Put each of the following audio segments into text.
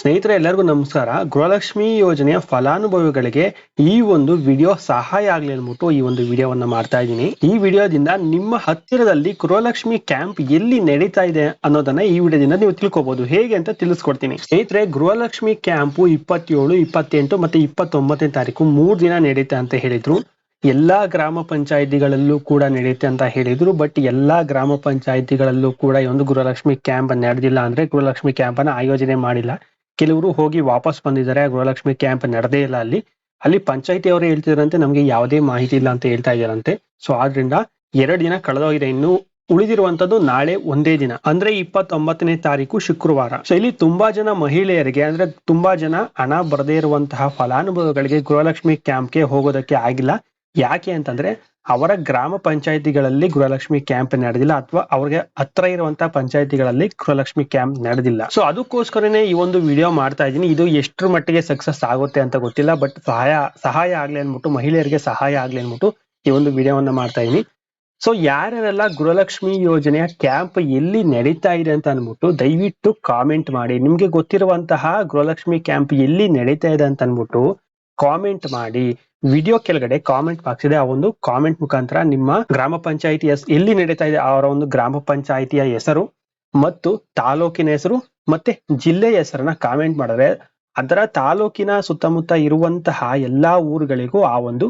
ಸ್ನೇಹಿತರೆ, ಎಲ್ಲರಿಗೂ ನಮಸ್ಕಾರ. ಗೃಹಲಕ್ಷ್ಮಿ ಯೋಜನೆಯ ಫಲಾನುಭವಿಗಳಿಗೆ ಈ ಒಂದು ವಿಡಿಯೋ ಸಹಾಯ ಆಗ್ಲಿ ಅನ್ಬಿಟ್ಟು ಈ ಒಂದು ವಿಡಿಯೋವನ್ನ ಮಾಡ್ತಾ ಇದ್ದೀನಿ. ಈ ವಿಡಿಯೋದಿಂದ ನಿಮ್ಮ ಹತ್ತಿರದಲ್ಲಿ ಗೃಹಲಕ್ಷ್ಮಿ ಕ್ಯಾಂಪ್ ಎಲ್ಲಿ ನಡೀತಾ ಇದೆ ಅನ್ನೋದನ್ನ ಈ ವಿಡಿಯೋದಿಂದ ನೀವು ತಿಳ್ಕೊಬಹುದು ಹೇಗೆ ಅಂತ ತಿಳಿಸ್ಕೊಡ್ತೀನಿ. ಸ್ನೇಹಿತರೆ, ಗೃಹಲಕ್ಷ್ಮಿ ಕ್ಯಾಂಪ್ ಇಪ್ಪತ್ತೇಳು, ಇಪ್ಪತ್ತೆಂಟು ಮತ್ತೆ ಇಪ್ಪತ್ತೊಂಬತ್ತನೇ ತಾರೀಕು ಮೂರ್ ದಿನ ನಡೀತೆ ಅಂತ ಹೇಳಿದ್ರು. ಎಲ್ಲಾ ಗ್ರಾಮ ಪಂಚಾಯಿತಿಗಳಲ್ಲೂ ಕೂಡ ನಡೆಯುತ್ತೆ ಅಂತ ಹೇಳಿದ್ರು. ಬಟ್ ಎಲ್ಲಾ ಗ್ರಾಮ ಪಂಚಾಯಿತಿಗಳಲ್ಲೂ ಕೂಡ ಈ ಒಂದು ಗೃಹಲಕ್ಷ್ಮಿ ಕ್ಯಾಂಪ್ ನಡೆದಿಲ್ಲ ಅಂದ್ರೆ ಗೃಹಲಕ್ಷ್ಮಿ ಕ್ಯಾಂಪ್ ಅನ್ನ ಆಯೋಜನೆ ಮಾಡಿಲ್ಲ. ಕೆಲವರು ಹೋಗಿ ವಾಪಸ್ ಬಂದಿದ್ದಾರೆ. ಗೃಹಲಕ್ಷ್ಮಿ ಕ್ಯಾಂಪ್ ನಡೆದೇ ಇಲ್ಲ ಅಲ್ಲಿ. ಅಲ್ಲಿ ಪಂಚಾಯತಿ ಅವರು ಹೇಳ್ತಿದ್ರಂತೆ, ನಮಗೆ ಯಾವುದೇ ಮಾಹಿತಿ ಇಲ್ಲ ಅಂತ ಹೇಳ್ತಾ ಇದ್ದಾರಂತೆ. ಸೊ ಆದ್ರಿಂದ ಎರಡು ದಿನ ಕಳೆದೋಗಿದೆ. ಇನ್ನು ಉಳಿದಿರುವಂತದ್ದು ನಾಳೆ ಒಂದೇ ದಿನ, ಅಂದ್ರೆ ಇಪ್ಪತ್ತೊಂಬತ್ತನೇ ತಾರೀಕು ಶುಕ್ರವಾರ. ಸೊ ಇಲ್ಲಿ ತುಂಬಾ ಜನ ಮಹಿಳೆಯರಿಗೆ, ಅಂದ್ರೆ ತುಂಬಾ ಜನ ಹಣ ಬರದೇ ಇರುವಂತಹ ಫಲಾನುಭವಿಗಳಿಗೆ ಗೃಹಲಕ್ಷ್ಮಿ ಕ್ಯಾಂಪ್ಗೆ ಹೋಗೋದಕ್ಕೆ ಆಗಿಲ್ಲ. ಯಾಕೆ ಅಂತಂದ್ರೆ ಅವರ ಗ್ರಾಮ ಪಂಚಾಯಿತಿಗಳಲ್ಲಿ ಗೃಹಲಕ್ಷ್ಮಿ ಕ್ಯಾಂಪ್ ನಡೆದಿಲ್ಲ ಅಥವಾ ಅವ್ರಿಗೆ ಹತ್ರ ಇರುವಂತಹ ಪಂಚಾಯಿತಿಗಳಲ್ಲಿ ಗೃಹಲಕ್ಷ್ಮಿ ಕ್ಯಾಂಪ್ ನಡೆದಿಲ್ಲ. ಸೊ ಅದಕ್ಕೋಸ್ಕರನೇ ಈ ಒಂದು ವಿಡಿಯೋ ಮಾಡ್ತಾ ಇದ್ದೀನಿ. ಇದು ಎಷ್ಟು ಮಟ್ಟಿಗೆ ಸಕ್ಸಸ್ ಆಗುತ್ತೆ ಅಂತ ಗೊತ್ತಿಲ್ಲ ಬಟ್ ಸಹಾಯ ಸಹಾಯ ಆಗ್ಲಿ ಅನ್ಬಿಟ್ಟು ಮಹಿಳೆಯರಿಗೆ ಸಹಾಯ ಆಗ್ಲಿ ಅನ್ಬಿಟ್ಟು ಈ ಒಂದು ವಿಡಿಯೋವನ್ನ ಮಾಡ್ತಾ ಇದ್ದೀನಿ. ಸೊ ಯಾರ್ಯಾರೆಲ್ಲ ಗೃಹಲಕ್ಷ್ಮಿ ಯೋಜನೆಯ ಕ್ಯಾಂಪ್ ಎಲ್ಲಿ ನಡೀತಾ ಇದೆ ಅಂತ ಅನ್ಬಿಟ್ಟು ದಯವಿಟ್ಟು ಕಾಮೆಂಟ್ ಮಾಡಿ. ನಿಮ್ಗೆ ಗೊತ್ತಿರುವಂತಹ ಗೃಹಲಕ್ಷ್ಮಿ ಕ್ಯಾಂಪ್ ಎಲ್ಲಿ ನಡೀತಾ ಇದೆ ಅಂತ ಅನ್ಬಿಟ್ಟು ಕಾಮೆಂಟ್ ಮಾಡಿ ವಿಡಿಯೋ ಕೆಳಗಡೆ ಕಾಮೆಂಟ್ ಬಾಕ್ಸ್ ಇದೆ. ಆ ಒಂದು ಕಾಮೆಂಟ್ ಮುಖಾಂತರ ನಿಮ್ಮ ಗ್ರಾಮ ಪಂಚಾಯಿತಿ ಎಲ್ಲಿ ನಡೀತಾ ಇದೆ ಅವರ ಒಂದು ಗ್ರಾಮ ಪಂಚಾಯಿತಿಯ ಹೆಸರು ಮತ್ತು ತಾಲೂಕಿನ ಹೆಸರು ಮತ್ತೆ ಜಿಲ್ಲೆಯ ಹೆಸರನ್ನ ಕಾಮೆಂಟ್ ಮಾಡಿದ್ರೆ ಅದರ ತಾಲೂಕಿನ ಸುತ್ತಮುತ್ತ ಇರುವಂತಹ ಎಲ್ಲಾ ಊರುಗಳಿಗೂ ಆ ಒಂದು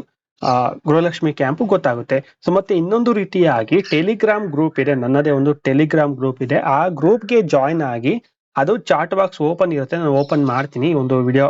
ಗೃಹಲಕ್ಷ್ಮಿ ಕ್ಯಾಂಪ್ ಗೊತ್ತಾಗುತ್ತೆ. ಸೊ ಮತ್ತೆ ಇನ್ನೊಂದು ರೀತಿಯಾಗಿ ಟೆಲಿಗ್ರಾಮ್ ಗ್ರೂಪ್ ಇದೆ. ನನ್ನದೇ ಒಂದು ಟೆಲಿಗ್ರಾಮ್ ಗ್ರೂಪ್ ಇದೆ. ಆ ಗ್ರೂಪ್ಗೆ ಜಾಯಿನ್ ಆಗಿ ಅದು ಚಾಟ್ ಬಾಕ್ಸ್ ಓಪನ್ ಇರುತ್ತೆ. ನಾನು ಓಪನ್ ಮಾಡ್ತೀನಿ ಒಂದು ವಿಡಿಯೋ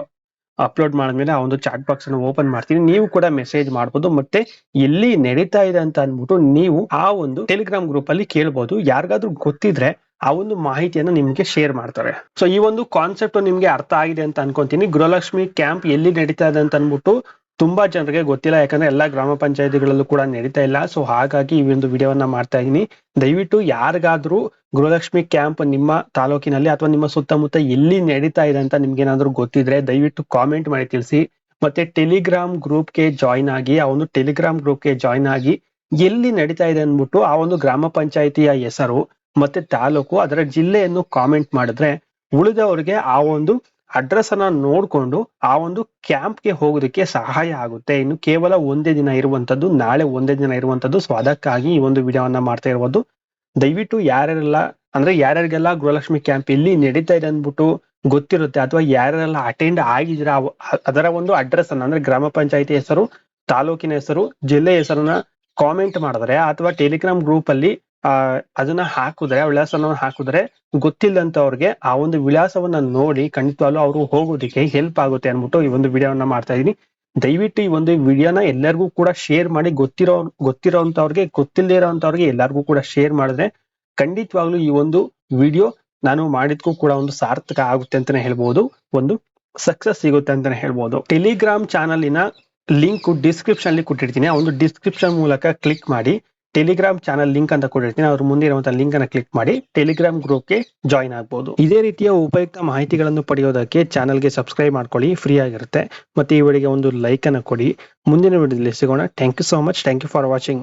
ಅಪ್ಲೋಡ್ ಮಾಡಿದ್ಮೇಲೆ ಆ ಒಂದು ಚಾಟ್ ಬಾಕ್ಸ್ ಅನ್ನು ಓಪನ್ ಮಾಡ್ತೀನಿ. ನೀವು ಕೂಡ ಮೆಸೇಜ್ ಮಾಡಬಹುದು ಮತ್ತೆ ಎಲ್ಲಿ ನಡೀತಾ ಇದೆ ಅಂತ ಅನ್ಬಿಟ್ಟು ನೀವು ಆ ಒಂದು ಟೆಲಿಗ್ರಾಮ್ ಗ್ರೂಪ್ ಅಲ್ಲಿ ಕೇಳಬಹುದು ಯಾರಿಗಾದ್ರೂ ಗೊತ್ತಿದ್ರೆ ಆ ಒಂದು ಮಾಹಿತಿಯನ್ನು ನಿಮ್ಗೆ ಶೇರ್ ಮಾಡ್ತಾರೆ. ಸೊ ಈ ಒಂದು ಕಾನ್ಸೆಪ್ಟ್ ನಿಮ್ಗೆ ಅರ್ಥ ಆಗಿದೆ ಅಂತ ಅನ್ಕೊಂತೀನಿ. ಗೃಹಲಕ್ಷ್ಮಿ ಕ್ಯಾಂಪ್ ಎಲ್ಲಿ ನಡೀತಾ ಇದೆ ಅಂತ ಅನ್ಬಿಟ್ಟು ತುಂಬಾ ಜನರಿಗೆ ಗೊತ್ತಿಲ್ಲ, ಯಾಕಂದ್ರೆ ಎಲ್ಲಾ ಗ್ರಾಮ ಪಂಚಾಯತಿಗಳಲ್ಲೂ ಕೂಡ ನಡೀತಾ ಇಲ್ಲ. ಸೊ ಹಾಗಾಗಿ ಈ ಒಂದು ವಿಡಿಯೋವನ್ನ ಮಾಡ್ತಾ ಇದ್ದೀನಿ. ದಯವಿಟ್ಟು ಯಾರಿಗಾದ್ರೂ ಗೃಹಲಕ್ಷ್ಮಿ ಕ್ಯಾಂಪ್ ನಿಮ್ಮ ತಾಲೂಕಿನಲ್ಲಿ ಅಥವಾ ನಿಮ್ಮ ಸುತ್ತಮುತ್ತ ಎಲ್ಲಿ ನಡೀತಾ ಇದೆ ಅಂತ ನಿಮ್ಗೆ ಏನಾದ್ರೂ ಗೊತ್ತಿದ್ರೆ ದಯವಿಟ್ಟು ಕಾಮೆಂಟ್ ಮಾಡಿ ತಿಳಿಸಿ. ಮತ್ತೆ ಟೆಲಿಗ್ರಾಮ್ ಗ್ರೂಪ್ಗೆ ಜಾಯಿನ್ ಆಗಿ, ಆ ಒಂದು ಟೆಲಿಗ್ರಾಮ್ ಗ್ರೂಪ್ಗೆ ಜಾಯಿನ್ ಆಗಿ ಎಲ್ಲಿ ನಡೀತಾ ಇದೆ ಅಂದ್ಬಿಟ್ಟು ಆ ಒಂದು ಗ್ರಾಮ ಪಂಚಾಯಿತಿಯ ಹೆಸರು, ಮತ್ತೆ ತಾಲೂಕು, ಅದರ ಜಿಲ್ಲೆಯನ್ನು ಕಾಮೆಂಟ್ ಮಾಡಿದ್ರೆ ಉಳಿದವರಿಗೆ ಆ ಒಂದು ಅಡ್ರೆಸ್ ಅನ್ನ ನೋಡ್ಕೊಂಡು ಆ ಒಂದು ಕ್ಯಾಂಪ್ಗೆ ಹೋಗೋದಕ್ಕೆ ಸಹಾಯ ಆಗುತ್ತೆ. ಇನ್ನು ಕೇವಲ ಒಂದೇ ದಿನ ಇರುವಂತದ್ದು, ನಾಳೆ ಒಂದೇ ದಿನ ಇರುವಂತದ್ದು. ಸೊ ಅದಕ್ಕಾಗಿ ಈ ಒಂದು ವಿಡಿಯೋವನ್ನ ಮಾಡ್ತಾ ಇರ್ಬೋದು. ದಯವಿಟ್ಟು ಯಾರ್ಯಾರೆಲ್ಲ, ಅಂದ್ರೆ ಯಾರ್ಯಾರಿಗೆಲ್ಲ ಗೃಹಲಕ್ಷ್ಮಿ ಕ್ಯಾಂಪ್ ಇಲ್ಲಿ ನಡೀತಾ ಇದೆ ಅಂದ್ಬಿಟ್ಟು ಗೊತ್ತಿರುತ್ತೆ, ಅಥವಾ ಯಾರ್ಯಾರೆಲ್ಲ ಅಟೆಂಡ್ ಆಗಿದ್ರೆ ಅದರ ಒಂದು ಅಡ್ರೆಸ್ ಅನ್ನ, ಅಂದ್ರೆ ಗ್ರಾಮ ಪಂಚಾಯತಿ ಹೆಸರು, ತಾಲೂಕಿನ ಹೆಸರು, ಜಿಲ್ಲೆ ಹೆಸರನ್ನ ಕಾಮೆಂಟ್ ಮಾಡಿದ್ರೆ, ಅಥವಾ ಟೆಲಿಗ್ರಾಮ್ ಗ್ರೂಪ್ ಅಲ್ಲಿ ಆ, ಅದನ್ನ ಹಾಕಿದ್ರೆ ವಿಳಾಸನ ಹಾಕಿದ್ರೆ ಗೊತ್ತಿಲ್ಲಂತವ್ರಿಗೆ ಆ ಒಂದು ವಿಳಾಸವನ್ನ ನೋಡಿ ಖಂಡಿತವಾಗ್ಲೂ ಅವರು ಹೋಗೋದಿಕ್ಕೆ ಹೆಲ್ಪ್ ಆಗುತ್ತೆ ಅನ್ಬಿಟ್ಟು ಈ ಒಂದು ವಿಡಿಯೋವನ್ನ ಮಾಡ್ತಾ ಇದೀನಿ. ದಯವಿಟ್ಟು ಈ ಒಂದು ವಿಡಿಯೋನ ಎಲ್ಲರಿಗೂ ಕೂಡ ಶೇರ್ ಮಾಡಿ ಗೊತ್ತಿರೋ, ಗೊತ್ತಿರೋಂತವ್ರಿಗೆ ಗೊತ್ತಿಲ್ಲದೆ ಇರೋಂಥವ್ರಿಗೆ ಎಲ್ಲರಿಗೂ ಕೂಡ ಶೇರ್ ಮಾಡಿದ್ರೆ ಖಂಡಿತವಾಗ್ಲೂ ಈ ಒಂದು ವಿಡಿಯೋ ನಾನು ಮಾಡಿದ್ಕೂ ಕೂಡ ಒಂದು ಸಾರ್ಥಕ ಆಗುತ್ತೆ ಅಂತಾನೆ ಹೇಳ್ಬೋದು. ಒಂದು ಸಕ್ಸಸ್ ಸಿಗುತ್ತೆ ಅಂತಾನೆ ಹೇಳ್ಬೋದು. ಟೆಲಿಗ್ರಾಮ್ ಚಾನಲಿನ ಲಿಂಕ್ ಡಿಸ್ಕ್ರಿಪ್ಷನ್ ಅಲ್ಲಿ ಕೊಟ್ಟಿರ್ತೀನಿ. ಆ ಒಂದು ಡಿಸ್ಕ್ರಿಪ್ಷನ್ ಮೂಲಕ ಕ್ಲಿಕ್ ಮಾಡಿ ಟೆಲಿಗ್ರಾಮ್ ಚಾನಲ್ ಲಿಂಕ್ ಅಂತ ಕೊಟ್ಟಿರ್ತೀನಿ. ಅವ್ರ ಮುಂದೆ ಇರುವಂತಹ ಲಿಂಕ್ ಅನ್ನ ಕ್ಲಿಕ್ ಮಾಡಿ ಟೆಲಿಗ್ರಾಮ್ ಗ್ರೂಪ್ಗೆ ಜಾಯಿನ್ ಆಗಬಹುದು ಇದೇ ರೀತಿಯ ಉಪಯುಕ್ತ ಮಾಹಿತಿಗಳನ್ನು ಪಡೆಯೋದಕ್ಕೆ ಚಾನಲ್ಗೆ ಸಬ್ಸ್ಕ್ರೈಬ್ ಮಾಡ್ಕೊಳ್ಳಿ. ಫ್ರೀ ಆಗಿರುತ್ತೆ. ಮತ್ತೆ ಈ ವಿಡಿಯೋಗೆ ಒಂದು ಲೈಕ್ ಅನ್ನ ಕೊಡಿ. ಮುಂದಿನ ವಿಡಿಯೋದಲ್ಲಿ ಸಿಗೋಣ. Thank you so much thank you for watching